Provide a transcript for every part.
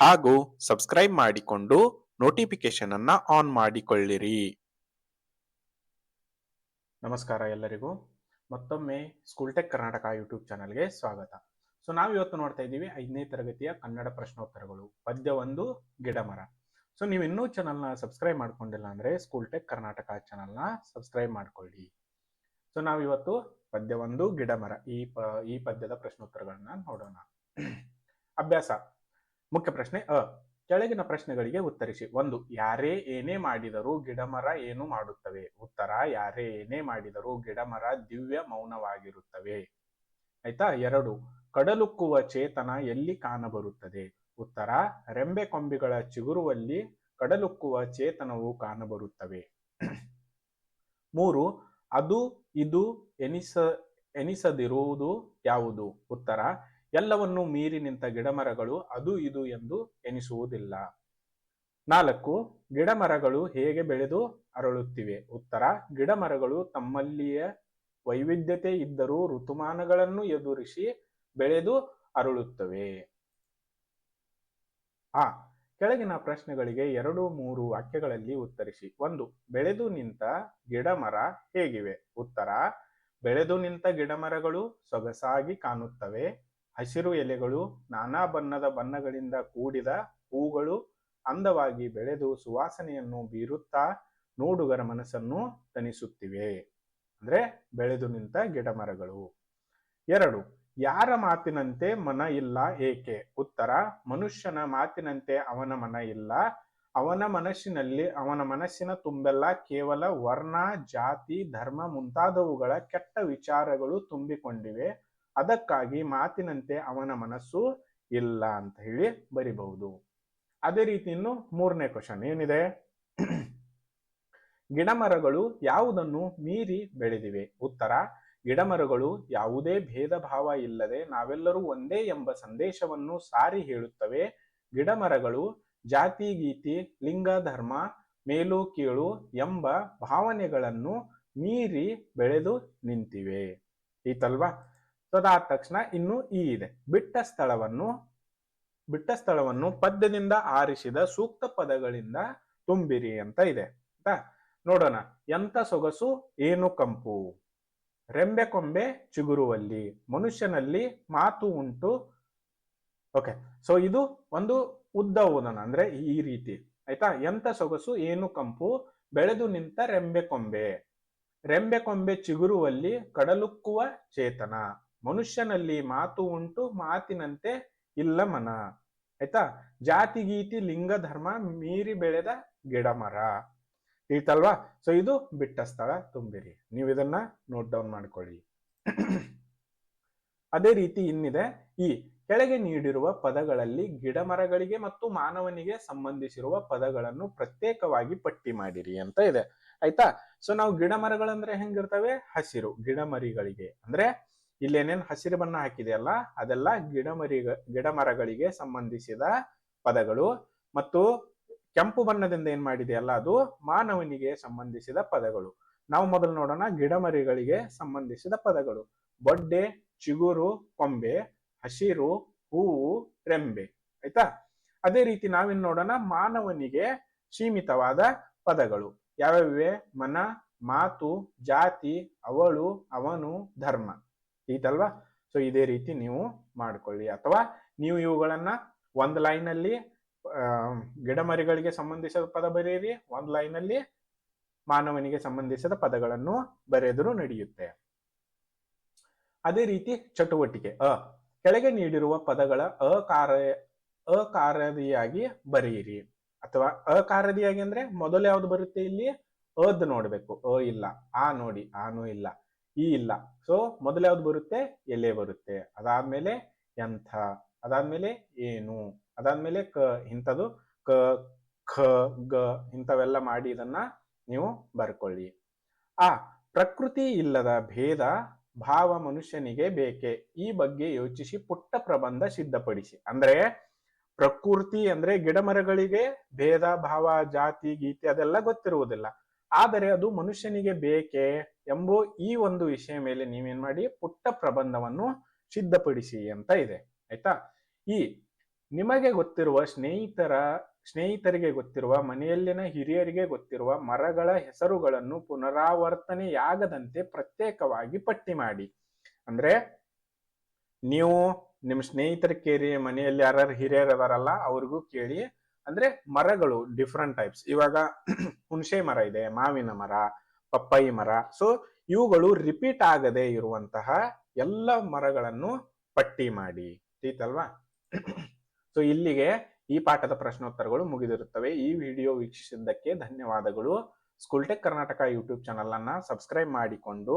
ಹಾಗೂ ಸಬ್ಸ್ಕ್ರೈಬ್ ಮಾಡಿಕೊಂಡು ನೋಟಿಫಿಕೇಶನ್ ಅನ್ನ ಆನ್ ಮಾಡಿಕೊಳ್ಳಿರಿ. ನಮಸ್ಕಾರ ಎಲ್ಲರಿಗೂ. ಮತ್ತೊಮ್ಮೆ ಸ್ಕೂಲ್ ಟೆಕ್ ಕರ್ನಾಟಕ ಯೂಟ್ಯೂಬ್ ಚಾನಲ್ಗೆ ಸ್ವಾಗತ. ಸೊ ನಾವು ಇವತ್ತು ನೋಡ್ತಾ ಇದ್ದೀವಿ ಐದನೇ ತರಗತಿಯ ಕನ್ನಡ ಪ್ರಶ್ನೋತ್ತರಗಳು. ಪದ್ಯ ಒಂದು, ಗಿಡಮರ. ಸೊ ನೀವು ಇನ್ನೂ ಚಾನಲ್ನ ಸಬ್ಸ್ಕ್ರೈಬ್ ಮಾಡ್ಕೊಂಡಿಲ್ಲ ಅಂದ್ರೆ ಸ್ಕೂಲ್ ಟೆಕ್ ಕರ್ನಾಟಕ ಚಾನಲ್ನ ಸಬ್ಸ್ಕ್ರೈಬ್ ಮಾಡ್ಕೊಳ್ಳಿ. ಸೊ ನಾವು ಇವತ್ತು ಪದ್ಯ ಒಂದು, ಗಿಡಮರ ಈ ಈ ಪದ್ಯದ ಪ್ರಶ್ನೋತ್ತರಗಳನ್ನ ನೋಡೋಣ. ಅಭ್ಯಾಸ. ಮುಖ್ಯ ಪ್ರಶ್ನೆ ಅ. ಕೆಳಗಿನ ಪ್ರಶ್ನೆಗಳಿಗೆ ಉತ್ತರಿಸಿ. ಒಂದು, ಯಾರೇ ಏನೇ ಮಾಡಿದರೂ ಗಿಡಮರ ಏನು ಮಾಡುತ್ತವೆ? ಉತ್ತರ, ಯಾರೇ ಏನೇ ಮಾಡಿದರೂ ಗಿಡಮರ ದಿವ್ಯ ಮೌನವಾಗಿರುತ್ತವೆ. ಆಯ್ತಾ? ಎರಡು, ಕಡಲುಕ್ಕುವ ಚೇತನ ಎಲ್ಲಿ ಕಾಣಬರುತ್ತದೆ? ಉತ್ತರ, ರೆಂಬೆ ಕೊಂಬಿಗಳ ಚಿಗುರುವಲ್ಲಿ ಕಡಲುಕ್ಕುವ ಚೇತನವು ಕಾಣಬರುತ್ತವೆ. ಮೂರು, ಅದು, ಇದು ಎನಿಸ, ಎನಿಸದಿರುವುದು ಯಾವುದು? ಉತ್ತರ ಎಲ್ಲವನ್ನು ಮೀರಿ ನಿಂತ ಗಿಡಮರಗಳು ಅದು ಇದು ಎಂದು ಎನಿಸುವುದಿಲ್ಲ. ನಾಲ್ಕು, ಗಿಡಮರಗಳು ಹೇಗೆ ಬೆಳೆದು ಅರಳುತ್ತಿವೆ? ಉತ್ತರ, ಗಿಡಮರಗಳು ತಮ್ಮಲ್ಲಿಯ ವೈವಿಧ್ಯತೆ ಇದ್ದರೂ ಋತುಮಾನಗಳನ್ನು ಎದುರಿಸಿ ಬೆಳೆದು ಅರಳುತ್ತವೆ. ಆ, ಕೆಳಗಿನ ಪ್ರಶ್ನೆಗಳಿಗೆ ಎರಡು ಮೂರು ವಾಕ್ಯಗಳಲ್ಲಿ ಉತ್ತರಿಸಿ. ಒಂದು, ಬೆಳೆದು ನಿಂತ ಗಿಡಮರ ಹೇಗಿವೆ? ಉತ್ತರ, ಬೆಳೆದು ನಿಂತ ಗಿಡಮರಗಳು ಸೊಗಸಾಗಿ ಕಾಣುತ್ತವೆ. ಹಸಿರು ಎಲೆಗಳು ನಾನಾ ಬಣ್ಣದ ಬಣ್ಣಗಳಿಂದ ಕೂಡಿದ ಹೂಗಳು ಅಂದವಾಗಿ ಬೆಳೆದು ಸುವಾಸನೆಯನ್ನು ಬೀರುತ್ತಾ ನೋಡುಗರ ಮನಸ್ಸನ್ನು ತಣಿಸುತ್ತಿವೆ. ಅಂದ್ರೆ ಬೆಳೆದು ನಿಂತ ಗಿಡಮರಗಳು. ಎರಡು, ಯಾರ ಮಾತಿನಂತೆ ಮನ ಇಲ್ಲ ಏಕೆ? ಉತ್ತರ, ಮನುಷ್ಯನ ಮಾತಿನಂತೆ ಅವನ ಮನ ಇಲ್ಲ. ಅವನ ಮನಸ್ಸಿನಲ್ಲಿ, ಅವನ ಮನಸ್ಸಿನ ತುಂಬೆಲ್ಲ ಕೇವಲ ವರ್ಣ, ಜಾತಿ, ಧರ್ಮ ಮುಂತಾದವುಗಳ ಕೆಟ್ಟ ವಿಚಾರಗಳು ತುಂಬಿಕೊಂಡಿವೆ. ಅದಕ್ಕಾಗಿ ಮಾತಿನಂತೆ ಅವನ ಮನಸ್ಸು ಇಲ್ಲ ಅಂತ ಹೇಳಿ ಬರಿಬಹುದು. ಅದೇ ರೀತಿ ಇನ್ನು ಮೂರನೇ ಕ್ವಶನ್ ಏನಿದೆ? ಗಿಡಮರಗಳು ಯಾವುದನ್ನು ಮೀರಿ ಬೆಳೆದಿವೆ? ಉತ್ತರ, ಗಿಡಮರಗಳು ಯಾವುದೇ ಭೇದ ಭಾವ ಇಲ್ಲದೆ ನಾವೆಲ್ಲರೂ ಒಂದೇ ಎಂಬ ಸಂದೇಶವನ್ನು ಸಾರಿ ಹೇಳುತ್ತವೆ. ಗಿಡಮರಗಳು ಜಾತಿ, ಗೀತಿ, ಲಿಂಗ, ಧರ್ಮ, ಮೇಲು, ಕೀಳು ಎಂಬ ಭಾವನೆಗಳನ್ನು ಮೀರಿ ಬೆಳೆದು ನಿಂತಿವೆ. ಈತಲ್ವಾ ಅದಾದ ತಕ್ಷಣ ಇನ್ನು ಈ ಇದೆ. ಬಿಟ್ಟ ಸ್ಥಳವನ್ನು ಬಿಟ್ಟ ಸ್ಥಳವನ್ನು ಪದ್ಯದಿಂದ ಆರಿಸಿದ ಸೂಕ್ತ ಪದಗಳಿಂದ ತುಂಬಿರಿ ಅಂತ ಇದೆ. ಆಯ್ತಾ? ನೋಡೋಣ. ಎಂತ ಸೊಗಸು? ಏನು ಕಂಪು? ರೆಂಬೆ ಕೊಂಬೆ ಚಿಗುರುವಲ್ಲಿ, ಮನುಷ್ಯನಲ್ಲಿ ಮಾತು ಉಂಟು. ಓಕೆ. ಸೊ ಇದು ಒಂದು ಉದ್ದ ಓದೋಣ ಅಂದ್ರೆ ಈ ರೀತಿ. ಆಯ್ತಾ? ಎಂತ ಸೊಗಸು? ಏನು ಕಂಪು? ಬೆಳೆದು ನಿಂತ ರೆಂಬೆ ಕೊಂಬೆ. ರೆಂಬೆ ಕೊಂಬೆ ಚಿಗುರುವಲ್ಲಿ ಕಡಲುಕ್ಕುವ ಚೇತನ. ಮನುಷ್ಯನಲ್ಲಿ ಮಾತು ಉಂಟು, ಮಾತಿನಂತೆ ಇಲ್ಲ ಮನ. ಆಯ್ತಾ? ಜಾತಿ, ಗೀತಿ, ಲಿಂಗ, ಧರ್ಮ ಮೀರಿ ಬೆಳೆದ ಗಿಡ ಮರ ಇಳ್ತಲ್ವಾ ಸೊ ಇದು ಬಿಟ್ಟ ಸ್ಥಳ, ತುಂಬಿರಿ. ನೀವು ಇದನ್ನ ನೋಟ್ ಡೌನ್ ಮಾಡ್ಕೊಳ್ಳಿ. ಅದೇ ರೀತಿ ಇನ್ನಿದೆ. ಈ ಕೆಳಗೆ ನೀಡಿರುವ ಪದಗಳಲ್ಲಿ ಗಿಡಮರಗಳಿಗೆ ಮತ್ತು ಮಾನವನಿಗೆ ಸಂಬಂಧಿಸಿರುವ ಪದಗಳನ್ನು ಪ್ರತ್ಯೇಕವಾಗಿ ಪಟ್ಟಿ ಮಾಡಿರಿ ಅಂತ ಇದೆ. ಆಯ್ತಾ? ಸೊ ನಾವು ಗಿಡ ಮರಗಳಂದ್ರೆ ಹೆಂಗಿರ್ತವೆ? ಹಸಿರು. ಗಿಡಮರಿಗಳಿಗೆ. ಅಂದ್ರೆ ಇಲ್ಲೇನೇನ್ ಹಸಿರು ಬಣ್ಣ ಹಾಕಿದೆಯಲ್ಲ, ಅದೆಲ್ಲ ಗಿಡಮರಿ ಗಿಡ ಮರಗಳಿಗೆ ಸಂಬಂಧಿಸಿದ ಪದಗಳು. ಮತ್ತು ಕೆಂಪು ಬಣ್ಣದಿಂದ ಏನ್ ಮಾಡಿದೆಯಲ್ಲ, ಅದು ಮಾನವನಿಗೆ ಸಂಬಂಧಿಸಿದ ಪದಗಳು. ನಾವು ಮೊದಲು ನೋಡೋಣ ಗಿಡಮರಿಗಳಿಗೆ ಸಂಬಂಧಿಸಿದ ಪದಗಳು. ಬೊಡ್ಡೆ, ಚಿಗುರು, ಕೊಂಬೆ, ಹಸಿರು, ಹೂವು, ರೆಂಬೆ. ಆಯ್ತಾ? ಅದೇ ರೀತಿ ನಾವಿನ್ ನೋಡೋಣ, ಮಾನವನಿಗೆ ಸೀಮಿತವಾದ ಪದಗಳು. ಯಾವ್ಯಾವಿವೆ? ಮನ, ಮಾತು, ಜಾತಿ, ಅವಳು, ಅವನು, ಧರ್ಮ. ಈತಲ್ವಾ ಸೊ ಇದೇ ರೀತಿ ನೀವು ಮಾಡ್ಕೊಳ್ಳಿ. ಅಥವಾ ನೀವು ಇವುಗಳನ್ನ ಒಂದ್ ಲೈನ್ ಅಲ್ಲಿ ಗಿಡಮರಿಗಳಿಗೆ ಸಂಬಂಧಿಸಿದ ಪದ ಬರೆಯಿರಿ. ಒಂದ್ ಲೈನ್ ಅಲ್ಲಿ ಮಾನವನಿಗೆ ಸಂಬಂಧಿಸಿದ ಪದಗಳನ್ನು ಬರೆದರೂ ನಡೆಯುತ್ತೆ. ಅದೇ ರೀತಿ ಚಟುವಟಿಕೆ, ಅ. ಕೆಳಗೆ ನೀಡಿರುವ ಪದಗಳ ಅಕಾರ ಅಕಾರದಿಯಾಗಿ ಬರೆಯಿರಿ. ಅಥವಾ ಅಕಾರದಿಯಾಗಿ ಅಂದ್ರೆ ಮೊದಲು ಯಾವ್ದು ಬರುತ್ತೆ ಇಲ್ಲಿ? ಅದ್ ನೋಡ್ಬೇಕು. ಅ ಇಲ್ಲ, ಆ ನೋಡಿ ಆನು ಇಲ್ಲ. ಈ ಇಲ್ಲ. ಸೊ ಮೊದಲ ಯಾವ್ದು ಬರುತ್ತೆ? ಎಲೆ ಬರುತ್ತೆ. ಅದಾದ್ಮೇಲೆ ಎಂಥ, ಅದಾದ್ಮೇಲೆ ಏನು, ಅದಾದ್ಮೇಲೆ ಕ, ಇಂಥದ್ದು ಕ, ಖ, ಗ, ಇಂಥವೆಲ್ಲ ಮಾಡಿ ಇದನ್ನ ನೀವು ಬರ್ಕೊಳ್ಳಿ. ಆ, ಪ್ರಕೃತಿ ಇಲ್ಲದ ಭೇದ ಭಾವ ಮನುಷ್ಯನಿಗೆ ಬೇಕೆ? ಈ ಬಗ್ಗೆ ಯೋಚಿಸಿ ಪುಟ್ಟ ಪ್ರಬಂಧ ಸಿದ್ಧಪಡಿಸಿ. ಅಂದ್ರೆ ಪ್ರಕೃತಿ ಅಂದ್ರೆ ಗಿಡ ಮರಗಳಿಗೆ ಭೇದ, ಭಾವ, ಜಾತಿ, ಗೀತೆ ಅದೆಲ್ಲ ಗೊತ್ತಿರುವುದಿಲ್ಲ. ಆದರೆ ಅದು ಮನುಷ್ಯನಿಗೆ ಬೇಕೆ ಎಂಬ ಈ ಒಂದು ವಿಷಯ ಮೇಲೆ ನೀವೇನ್ ಮಾಡಿ ಪುಟ್ಟ ಪ್ರಬಂಧವನ್ನು ಸಿದ್ಧಪಡಿಸಿ ಅಂತ ಇದೆ, ಆಯ್ತಾ? ಈ ನಿಮಗೆ ಗೊತ್ತಿರುವ ಸ್ನೇಹಿತರ, ಸ್ನೇಹಿತರಿಗೆ ಗೊತ್ತಿರುವ, ಮನೆಯಲ್ಲಿನ ಹಿರಿಯರಿಗೆ ಗೊತ್ತಿರುವ ಮರಗಳ ಹೆಸರುಗಳನ್ನು ಪುನರಾವರ್ತನೆಯಾಗದಂತೆ ಪ್ರತ್ಯೇಕವಾಗಿ ಪಟ್ಟಿ ಮಾಡಿ. ಅಂದ್ರೆ ನೀವು ನಿಮ್ಮ ಸ್ನೇಹಿತರ ಕೇಳಿ ಮನೆಯಲ್ಲಿ ಯಾರು ಹಿರಿಯರು ಅದಾರಲ್ಲ ಅವ್ರಿಗೂ ಕೇಳಿ ಅಂದ್ರೆ ಮರಗಳು ಡಿಫ್ರೆಂಟ್ ಟೈಪ್ಸ್ ಇವಾಗ ಹುಣಸೆ ಮರ ಇದೆ, ಮಾವಿನ ಮರ, ಪಪ್ಪಾಯಿ ಮರ. ಸೊ ಇವುಗಳು ರಿಪೀಟ್ ಆಗದೆ ಇರುವಂತಹ ಎಲ್ಲ ಮರಗಳನ್ನು ಪಟ್ಟಿ ಮಾಡಿ. ತೀತಲ್ವಾ ಸೊ ಇಲ್ಲಿಗೆ ಈ ಪಾಠದ ಪ್ರಶ್ನೋತ್ತರಗಳು ಮುಗಿದಿರುತ್ತವೆ. ಈ ವಿಡಿಯೋ ವೀಕ್ಷಿಸಿದ್ದಕ್ಕೆ ಧನ್ಯವಾದಗಳು. School tech Karnataka YouTube channel ಅನ್ನ ಸಬ್ಸ್ಕ್ರೈಬ್ ಮಾಡಿಕೊಂಡು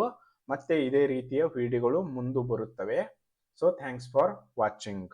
ಮತ್ತೆ ಇದೇ ರೀತಿಯ ವಿಡಿಯೋಗಳು ಮುಂದೆ ಬರುತ್ತವೆ. ಸೊ ಥ್ಯಾಂಕ್ಸ್ ಫಾರ್ ವಾಚಿಂಗ್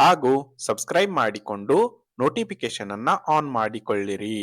ಹಾಗೂ ಸಬ್ಸ್ಕ್ರೈಬ್ ಮಾಡಿಕೊಂಡು ನೋಟಿಫಿಕೇಶನ್ ಅನ್ನ ಆನ್ ಮಾಡಿಕೊಳ್ಳಿರಿ.